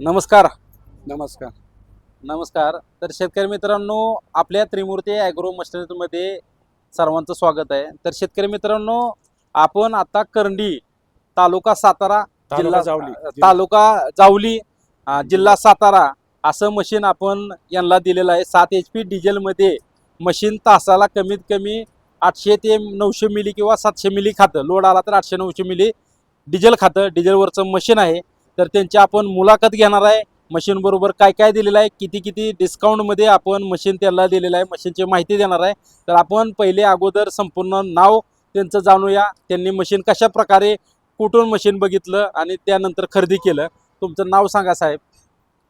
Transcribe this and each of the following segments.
नमस्कार. नमस्कार. नमस्कार. तर शेतकरी मित्रांनो आपल्या त्रिमूर्ती ॲग्रो मशिनरीमध्ये सर्वांचं स्वागत आहे. तर शेतकरी मित्रांनो आपण आता करंडी तालुका सातारा जिल्हा जावली. तालुका जावली जिल्हा सातारा असं मशीन आपण यांना दिलेलं आहे. सात एच पी डिझेलमध्ये मशीन तासाला कमीत कमी आठशे ते नऊशे मिली किंवा सातशे मिली खातं. लोड आला तर आठशे नऊशे मिली डिझेल खातं. डिझेलवरचं मशीन आहे. तर त्यांची आपण मुलाखत घेणार आहे. मशीन बरोबर काय काय दिलेलं आहे किती किती डिस्काउंटमध्ये आपण मशीन त्यांना दिलेलं आहे मशीनची माहिती देणार आहे. तर आपण पहिले अगोदर संपूर्ण नाव त्यांचं जाणूया. त्यांनी मशीन कशा प्रकारे कुठून मशीन बघितलं आणि त्यानंतर खरेदी केलं. तुमचं नाव सांगा साहेब.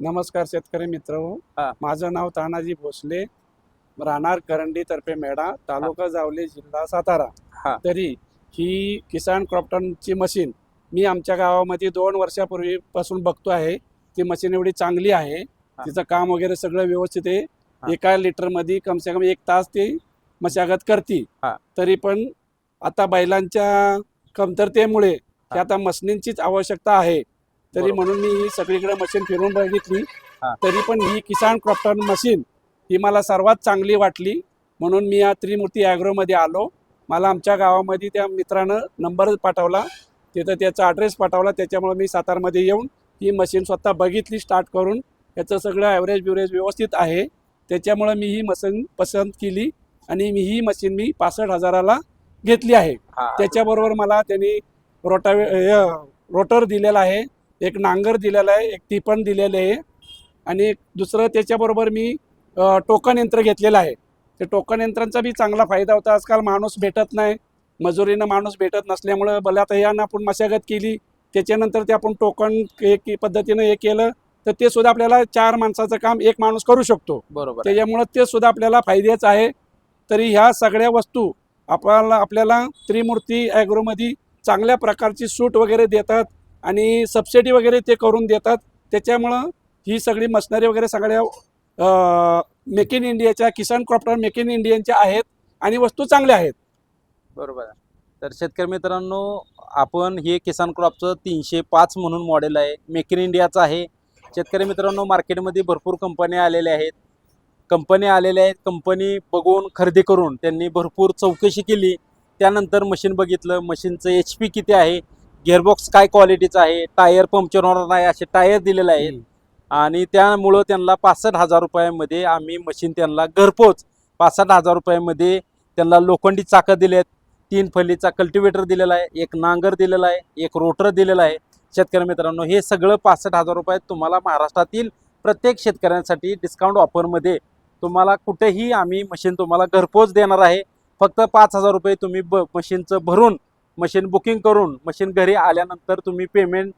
नमस्कार शेतकरी मित्र. हा. माझं नाव तानाजी भोसले राहणार करंडी तर्फे मेढा तालुका जावली जिल्हा सातारा. हा. तरी ही किसान क्रॉप्टनची मशीन मी आमच्या गावामध्ये दोन वर्षापूर्वीपासून बघतो आहे ती मशीन एवढी चांगली आहे. तिचं काम वगैरे सगळं व्यवस्थित आहे. एका लिटरमध्ये कम से कम एक तास ती मशागत करते. तरी पण आता बैलांच्या कमतरतेमुळे आता मशिनींचीच आवश्यकता आहे. तरी. म्हणून मी ही सगळीकडे मशीन फिरून बघितली. हा. तरी पण ही किसान क्रॉप्टन मशीन ही मला सर्वात चांगली वाटली. म्हणून मी या त्रिमूर्ती ॲग्रोमध्ये आलो. मला आमच्या गावामध्ये त्या मित्रानं नंबर पाठवला. तिथं त्याचा ॲड्रेस पाठवला त्याच्यामुळे मी सातारमध्ये येऊन ही मशीन स्वतः बघितली स्टार्ट करून. याचं सगळं ॲव्हरेज बिव्हरेज व्यवस्थित आहे. त्याच्यामुळं मी ही मशीन पसंत केली आणि मी ही मशीन मी पासष्ट हजाराला घेतली आहे. त्याच्याबरोबर मला त्यांनी रोटावे अ, रोटर दिलेला आहे एक नांगर दिलेला आहे एक टिपण दिलेले आहे आणि एक दुसरं त्याच्याबरोबर मी टोकन यंत्र घेतलेलं आहे. ते टोकन यंत्रांचा बी चांगला फायदा होता. आजकाल माणूस भेटत नाही. मजुरीनं माणूस भेटत नसल्यामुळं भले आता यानं आपण मशागत केली त्याच्यानंतर ते आपण टोकन एक पद्धतीनं हे केलं तर ते सुद्धा आपल्याला चार माणसाचं काम एक माणूस करू शकतो. बरोबर. त्याच्यामुळं ते सुद्धा आपल्याला फायद्याचं आहे. तरी ह्या सगळ्या वस्तू आपल्याला आपल्याला त्रिमूर्ती ॲग्रोमध्ये चांगल्या प्रकारची सूट वगैरे देतात आणि सबसिडी वगैरे ते करून देतात. त्याच्यामुळं ही सगळी मशनरी वगैरे सगळ्या मेक इन इंडियाच्या किसान क्रॉप्टर मेक इन इंडियनच्या आहेत आणि वस्तू चांगल्या आहेत. बरोबर आहे. तर शेतकरी मित्रांनो आपण हे किसान क्रॉपचं तीनशे पाच म्हणून मॉडेल आहे. मेक इन इंडियाचं आहे. शेतकरी मित्रांनो मार्केटमध्ये भरपूर कंपन्या आलेल्या आहेत. कंपन्या आलेल्या आहेत. कंपनी बघून खरेदी करून त्यांनी भरपूर चौकशी केली. त्यानंतर मशीन बघितलं. मशीनचं एच पी किती आहे? गिअरबॉक्स काय क्वालिटीचं आहे? टायर पंक्चर होणार नाही असे टायर दिलेले आहेत. आणि त्यामुळं त्यांना पासष्ट हजार रुपयामध्ये आम्ही मशीन त्यांना घरपोच पासष्ट हजार रुपयामध्ये त्यांना लोखंडी चाकं दिले आहेत तीन फलीचा कल्टिवेटर दिलेला आहे एक नांगर दिलेला आहे एक रोटर दिलेला आहे. शेतकरी मित्रांनो हे सगळं पासष्ट हजार रुपयात तुम्हाला महाराष्ट्रातील प्रत्येक शेतकऱ्यांसाठी डिस्काउंट ऑफरमध्ये तुम्हाला कुठेही आम्ही मशीन तुम्हाला घरपोच देणार आहे. फक्त पाच हजार रुपये तुम्ही ब मशीनचं भरून मशीन बुकिंग करून मशीन घरी आल्यानंतर तुम्ही पेमेंट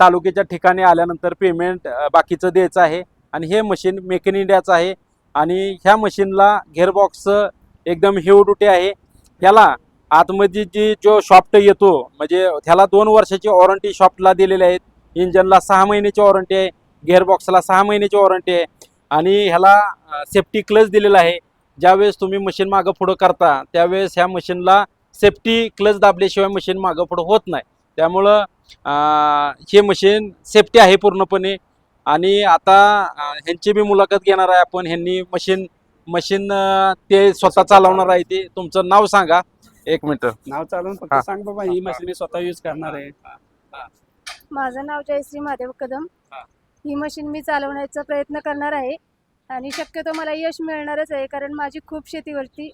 तालुक्याच्या ठिकाणी आल्यानंतर पेमेंट बाकीचं द्यायचं आहे. आणि हे मशीन मेक इन इंडियाचं आहे. आणि ह्या मशीनला गेअरबॉक्स एकदम हेवडुटे आहे. ह्याला आतमध्ये जी जो शॉफ्ट येतो म्हणजे ह्याला दोन वर्षाची वॉरंटी शॉफ्टला दिलेली आहेत इंजनला सहा महिन्याची वॉरंटी आहे गिअरबॉक्सला सहा महिन्याची वॉरंटी आहे आणि ह्याला सेफ्टी क्लच दिलेला आहे. ज्यावेळेस तुम्ही मशीन मागं पुढं करता त्यावेळेस ह्या मशीनला सेफ्टी क्लच दाबल्याशिवाय मशीन मागं पुढं होत नाही. त्यामुळं हे मशीन सेफ्टी आहे पूर्णपणे. आणि आता ह्यांची बी मुलाखत घेणार आहे आपण. ह्यांनी मशीन मशीन ते स्वतः चालवणार आहे ते. तुमचं नाव सांगा. एक मिनिट. नाव चालून फक्त हा. सांग बाबा ही मशीन मी स्वतः यूज करणार आहे. माझं नाव जयश्री महादेव कदम. हा. ही मशीन मी चालवण्याचा प्रयत्न करणार आहे. आणि शक्यतो मला यश मिळणारच आहे कारण माझी खूप शेतीवरती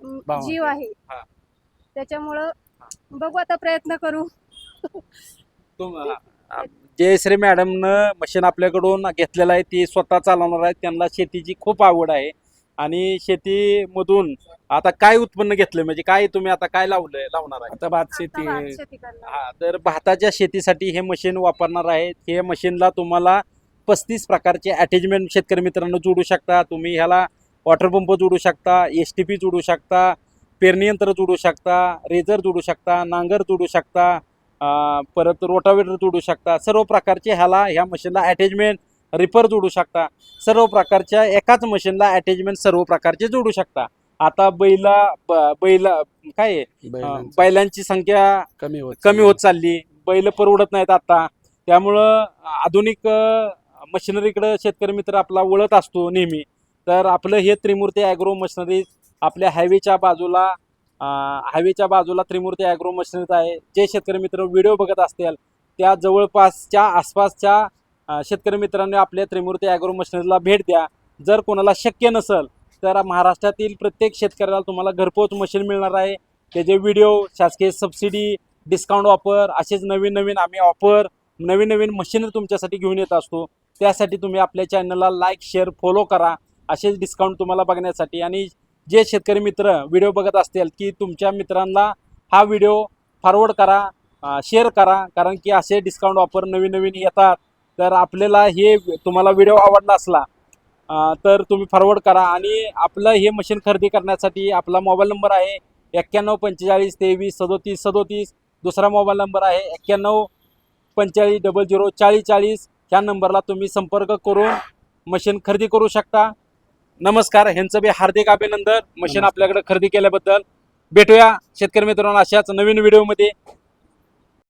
अम. जीव आहे. हा. त्याच्यामुळं बघू आता प्रयत्न करू. जयश्री मॅडमनं मशीन आपल्याकडून घेतलेलं आहे ती स्वतः चालवणार आहे. त्यांना शेतीची खूप आवड आहे. आणि शेतीमधून आता काय उत्पन्न घेतलं म्हणजे काय तुम्ही आता काय लावलंय लावणार आहे? आता भात आता शेती भात शेती करणार. हा तर भाताच्या शेतीसाठी हे मशीन वापरणार आहे हे मशीनला तुम्हाला पस्तीस प्रकारचे अटॅचमेंट शेतकरी मित्रांनो जोडू शकता. तुम्ही ह्याला वॉटर पंप जोडू शकता एस टी पी जोडू शकता पेरणी यंत्र जोडू शकता रेझर जोडू शकता नांगर जोडू शकता अं, परत रोटावेटर जोडू शकता. सर्व प्रकारचे ह्याला ह्या मशीनला अटॅचमेंट रिपर जोडू शकता. सर्व प्रकारच्या एकाच मशीनला अटॅचमेंट सर्व प्रकारचे जोडू शकता. आता बैला बैला काय बैलांची. संख्या कमी होत कमी होत चालली. बैल परवडत नाहीत आता. त्यामुळं आधुनिक मशिनरीकडे शेतकरी मित्र आपला वळत असतो नेहमी. तर आपलं हे त्रिमूर्ती ॲग्रो मशिनरी आपल्या हायवेच्या बाजूला हायवेच्या बाजूला त्रिमूर्ती ॲग्रो मशिनरीज आहे. जे शेतकरी मित्र व्हिडिओ बघत असतील त्या जवळपासच्या आसपासच्या शेतकरी मित्रांनी आपल्या त्रिमूर्ती ॲग्रो मशिनरीला भेट द्या. जर कोणाला शक्य नसेल तर महाराष्ट्रातील प्रत्येक शेतकऱ्याला तुम्हाला घरपोच मशीन मिळणार आहे. त्याचे व्हिडिओ शासकीय सबसिडी डिस्काउंट ऑफर असेच नवीन नवीन आम्ही ऑफर नवीन नवीन मशीनरी तुमच्यासाठी घेऊन येत असतो. त्यासाठी तुम्ही आपल्या चॅनलला लाईक शेअर फॉलो करा. असेच डिस्काउंट तुम्हाला बघण्यासाठी. आणि जे शेतकरी मित्र व्हिडिओ बघत असतील की तुमच्या मित्रांना हा व्हिडिओ फॉरवर्ड करा शेअर करा. कारण की असे डिस्काउंट ऑफर नवीन नवीन येतात. तर आपल्याला हे तुम्हाला व्हिडिओ आवडला असला तर तुम्ही फॉरवर्ड करा. आणि आपलं हे मशीन खरेदी करण्यासाठी आपला मोबाईल नंबर आहे एक्क्याण्णव पंचेचाळीस तेवीस सदोतीस सदोतीस. दुसरा मोबाईल नंबर आहे एक्क्याण्णव पंचेचाळीस डबल झिरो चाळीस चाळीस. ह्या नंबरला तुम्ही संपर्क करून मशीन खरेदी करू शकता. नमस्कार ह्यांचं बी हार्दिक अभिनंदन. मशीन. आपल्याकडे खरेदी केल्याबद्दल. भेटूया शेतकरी मित्रांनो अशाच नवीन व्हिडिओमध्ये